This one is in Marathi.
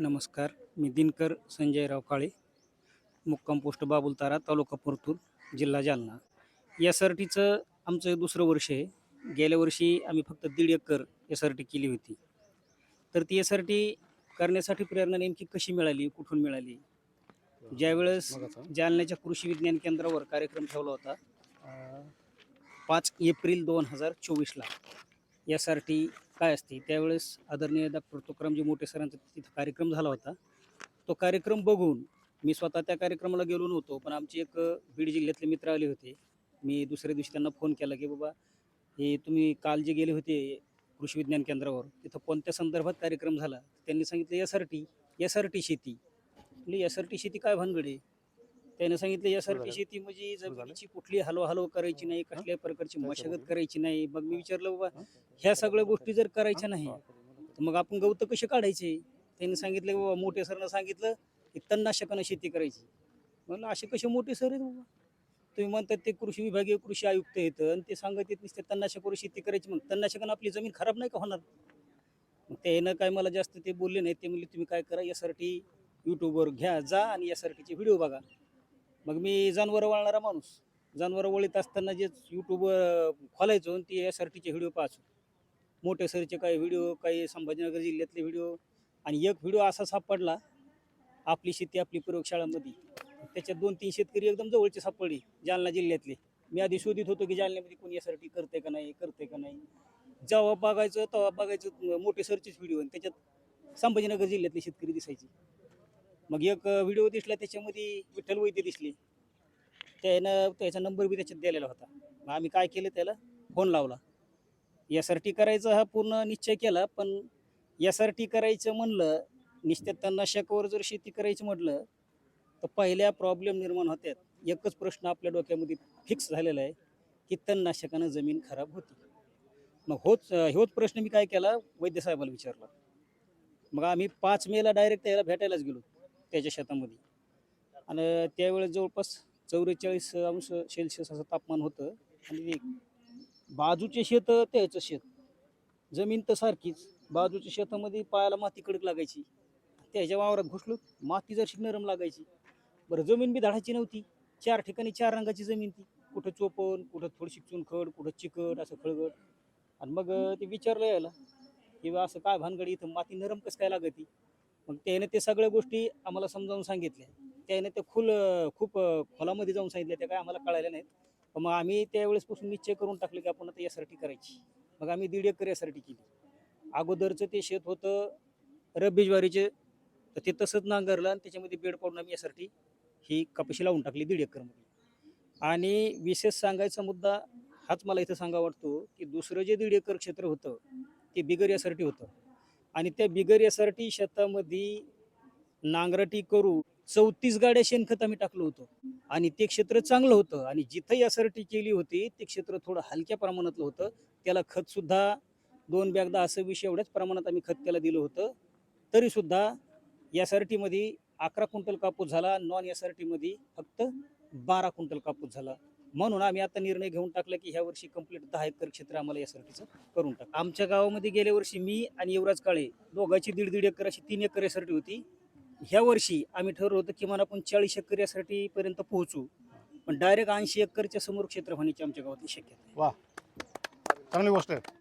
नमस्कार मी दिनकर संजयराव काळे मुक्काम पोस्ट बाबुलतारा तालुका परतूर जिल्हा जालना. एस आर टीचं आमचं दुसरं वर्ष आहे. गेल्या वर्षी आम्ही फक्त दीड एकर एस आर टी केली होती. तर ती एस आर टी करण्यासाठी प्रेरणा नेमकी कशी मिळाली कुठून मिळाली? ज्यावेळेस जालन्याच्या कृषी विज्ञान केंद्रावर कार्यक्रम ठेवला होता पाच एप्रिल दोन हजार चोवीसला. एस आर टी काय असते? त्यावेळेस आदरणीय डॉक्टर तुकारामजी मोठे सरांचा तिथं कार्यक्रम झाला होता. तो कार्यक्रम बघून मी स्वतः त्या कार्यक्रमाला गेलो नव्हतो पण आमचे एक बीड जिल्ह्यातले मित्र आले होते. मी दुसऱ्या दिवशी त्यांना फोन केला की बाबा हे तुम्ही काल जे गेले होते कृषी विज्ञान केंद्रावर तिथं कोणत्या संदर्भात कार्यक्रम झाला? त्यांनी सांगितलं S R T S R T शेती. म्हणजे एस आर टी शेती काय भानगड आहे? त्याने सांगितलं टी शेती म्हणजे जमिनीची कुठली हलव हलव करायची नाही कसल्याही प्रकारची मशागत करायची नाही. मग मी विचारलं बाबा ह्या सगळ्या गोष्टी जर करायच्या नाही तर मग आपण गवत कसे काढायचे? त्यांनी सांगितलं बाबा मोठे सरनं सांगितलं की तणनाशकानं शेती करायची. म्हणलं असे कसे मोठे सर आहेत बाबा? तुम्ही म्हणतात ते कृषी विभागीय कृषी आयुक्त येतं आणि ते सांगत येत नसते तणनाशकावर शेती करायची. मग तणनाशकानं आपली जमीन खराब नाही का होणार? मग त्यानं काय मला जास्त ते बोलले नाही. ते म्हणले तुम्ही काय करा टी यूट्यूबवर घ्या जा आणि टीचे व्हिडिओ बघा. मग मी जनावरं वळणारा माणूस. जनावरं वळीत असताना जे यूट्यूब खोलायचो आणि ते एस आर टीचे व्हिडिओ पाहायचो. मोठे सरचे काही व्हिडिओ काही संभाजीनगर जिल्ह्यातले व्हिडिओ आणि एक व्हिडिओ असा सापडला आपली शेती आपली प्रयोगशाळामध्ये. त्याच्यात दोन तीन शेतकरी एकदम जवळचे सापडले जालना जिल्ह्यातले. मी आधी शोधित होतो की जालन्यामध्ये कोणी यासाठी करते का नाही करते का नाही. जेव्हा बघायचं तेव्हा बघायचं मोठे सरचेच व्हिडिओ आणि त्याच्यात संभाजीनगर जिल्ह्यातले शेतकरी दिसायचे. मग एक व्हिडिओ दिसला त्याच्यामध्ये विठ्ठल वैद्य दिसले. त्यानं त्याचा नंबर बी त्याच्यात दिलेला होता. मग आम्ही काय केलं त्याला फोन लावला. एस आर टी करायचा हा पूर्ण निश्चय केला पण एस आर टी करायचं म्हणलं निश्चित तणनाशकावर जर शेती करायची म्हटलं तर पहिल्या प्रॉब्लेम निर्माण होत्यात. एकच प्रश्न आपल्या डोक्यामध्ये फिक्स झालेला आहे की तणनाशकानं जमीन खराब होती. मग होच होच प्रश्न मी काय केला वैद्यसाहेबाला विचारला. मग आम्ही पाच मेला डायरेक्ट त्याला भेटायलाच गेलो. त्याच्या शेतामध्ये. आणि त्यावेळेस जवळपास चौवेचाळीस अंश सेल्सिअस असं तापमान होतं. आणि बाजूचे शेत त्याचं शेत. जमीन तर सारखीच. बाजूच्या शेतामध्ये पायाला माती कडक लागायची. त्याच्या वावरात घुसलो माती जरशी नरम लागायची. बरं जमीन बी धाडाची नव्हती. चार ठिकाणी चार रंगाची जमीन ती. कुठं चोपण कुठं थोडीशी चुनखड कुठं चिकट असं खळगड. आणि मग ते विचारलं यायला की असं काय भानगड इथं माती नरम कसं काय लागती? मग त्याने ते सगळ्या गोष्टी आम्हाला समजावून सांगितल्या. त्याने ते खुल खूप खोलामध्ये जाऊन सांगितल्या. त्या काय आम्हाला कळाल्या नाहीत. मग आम्ही त्यावेळेसपासून निश्चय करून टाकले की आपण आता यासाठी करायची. मग आम्ही दीड एकर यासाठी केली. अगोदरचं ते शेत होतं रब्बी ज्वारीचे. तर ते तसंच नांगरलं आणि त्याच्यामध्ये बेड पाडून आम्ही यासाठी ही कपाशी लावून टाकली दीड एकरमध्ये. आणि विशेष सांगायचा मुद्दा हाच मला इथं सांगा वाटतो की दुसरं जे दीड एकर क्षेत्र होतं ते बिगर यासाठी होतं. आणि त्या बिगर शेतामध्ये नांगरटी करू चौतीस गाड्या शेणखत आम्ही टाकलं होतं. आणि ते क्षेत्र चांगलं होतं. आणि जिथं यासाठी केली होती ते क्षेत्र थोडं हलक्या प्रमाणातलं होतं. त्याला खतसुद्धा दोन बॅगदा असं विषय एवढ्याच प्रमाणात आम्ही खत त्याला दिलं होतं. तरीसुद्धा सुद्धा अकरा क्विंटल कापूस झाला. नॉन एस फक्त बारा क्विंटल कापूस झाला. म्हणून आम्ही आता निर्णय घेऊन टाकला की ह्या वर्षी कंप्लीट दहा एकर क्षेत्र आम्हाला एस करून टाक. आमच्या गावामध्ये गेल्या वर्षी मी आणि युवराज काळे दोघांची दीड दीड एकर अशी तीन एकर एस होती. ह्या वर्षी आम्ही ठरवलं होतं किमान आपण चाळीस एकर यासाठी पर्यंत पोहोचू. पण डायरेक्ट ऐंशी एकरच्या समोर क्षेत्र होण्याची आमच्या गावातली शक्यता आहे. चांगली गोष्ट आहे.